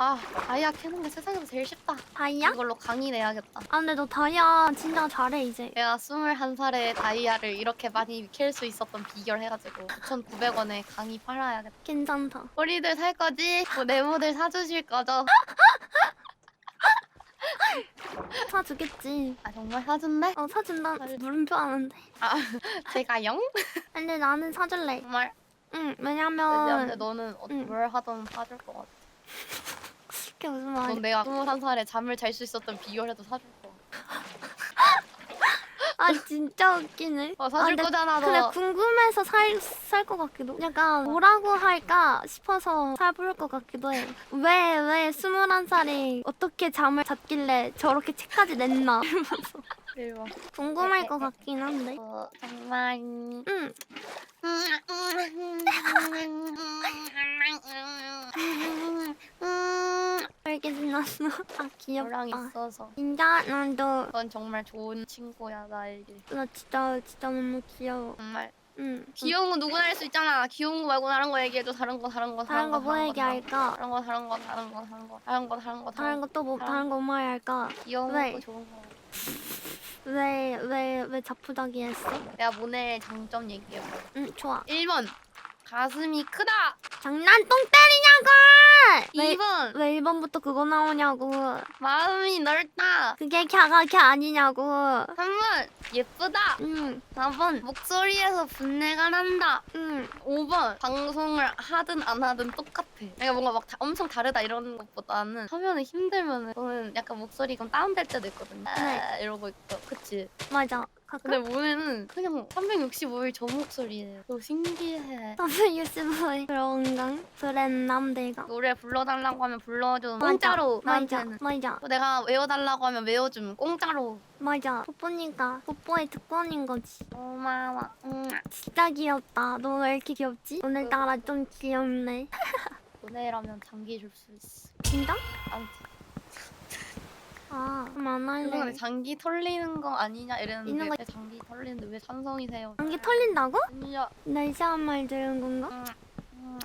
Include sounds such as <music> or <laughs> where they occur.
아 다이아 캐는 게 세상에서 제일 쉽다. 다이아? 이걸로 강의 내야겠다. 아 근데 너 다이아 진짜 잘해 이제. 내가 21살에 다이아를 이렇게 많이 캘 수 있었던 비결 해가지고 9,900원에 강의 팔아야겠다. 괜찮다. 꼬리들 살 거지? 뭐 네모들 사주실 거죠? <laughs> 사주겠지. 아 정말 사준대? 어 사준다. 물음표 하는데. 아 <laughs> 제가 영? 근데 나는 사줄래. 정말? 응 근데 왜냐면 너는 어, 응. 뭘 하던 사줄 것 같아. 그게 무슨 넌 말이야? 내가 21살에 잠을 잘 수 있었던 비결해도 사줄 거. 아 진짜 웃기네. 어 사줄 아, 근데 거잖아 너. 그래 궁금해서 살 살 것 같기도. 약간 뭐라고 할까 싶어서 살볼 것 같기도 해. 왜왜 스물한 살이 어떻게 잠을 잤길래 저렇게 책까지 냈나 이러면서 대박. 궁금할 것 같긴 한데. 어, 정말. 응. 이렇게 지났어. 아 너랑 귀엽다. 있어서 진짜 난도 넌 정말 좋은 친구야 나에게. 나 진짜 진짜 너무 귀여워. 정말 응. 귀여운 거 누구나 할 수 있잖아. 귀여운 거 말고 다른 거 얘기해줘. 다른 거 다른 거 다른 거 뭐 얘기할까? 다른 거 다른 거 다른 거 다른 거 다른 거 다른 거 다른 거 또 뭐 다른 거 뭐 할까? 귀여운 왜? 거 좋은 거. 왜 왜 왜 자푸자기 했어? 내가 모넬 장점 얘기해. 응 좋아. 1번 가슴이 크다. 장난똥 때리냐고! 왜, 2번 왜1 번부터 그거 나오냐고. 마음이 넓다. 그게 갸 아니냐고. 3번 예쁘다. 응, 4번 목소리에서 분내가 난다. 응. 5번 방송을 하든 안 하든 똑같아. 내가 뭔가 막 다- 엄청 다르다 이런 것보다는 하면은 힘들면은 저는 약간 목소리가 다운될 때도 있거든요. 네. 아, 이러고 있고 그치? 맞아. 가끔 근데 모네는 그냥 365일 저 목소리예요. 너무 신기해. 365일 그런가? 그랬남대가. 노래 불러달라고 하면 불러줘. 공짜로 맞아, 나한테는. 맞아, 또 내가 외워달라고 하면 외워줌 공짜로. 맞아. 뽀뽀니까 뽀뽀의 특권인 거지. 고마워. 응. 진짜 귀엽다. 너 왜 이렇게 귀엽지? 오늘따라 좀 귀엽네. <laughs> 모네라면 장기 줄 수 있어. 진짜? 안 아, 그럼 안. 장기 털리는 거 아니냐 이랬는데 있는 거- 왜 장기 털리는데 왜 찬성이세요? 안개 털린다고? 아니야. 나 이상한 말 들은 건가? 음, 음.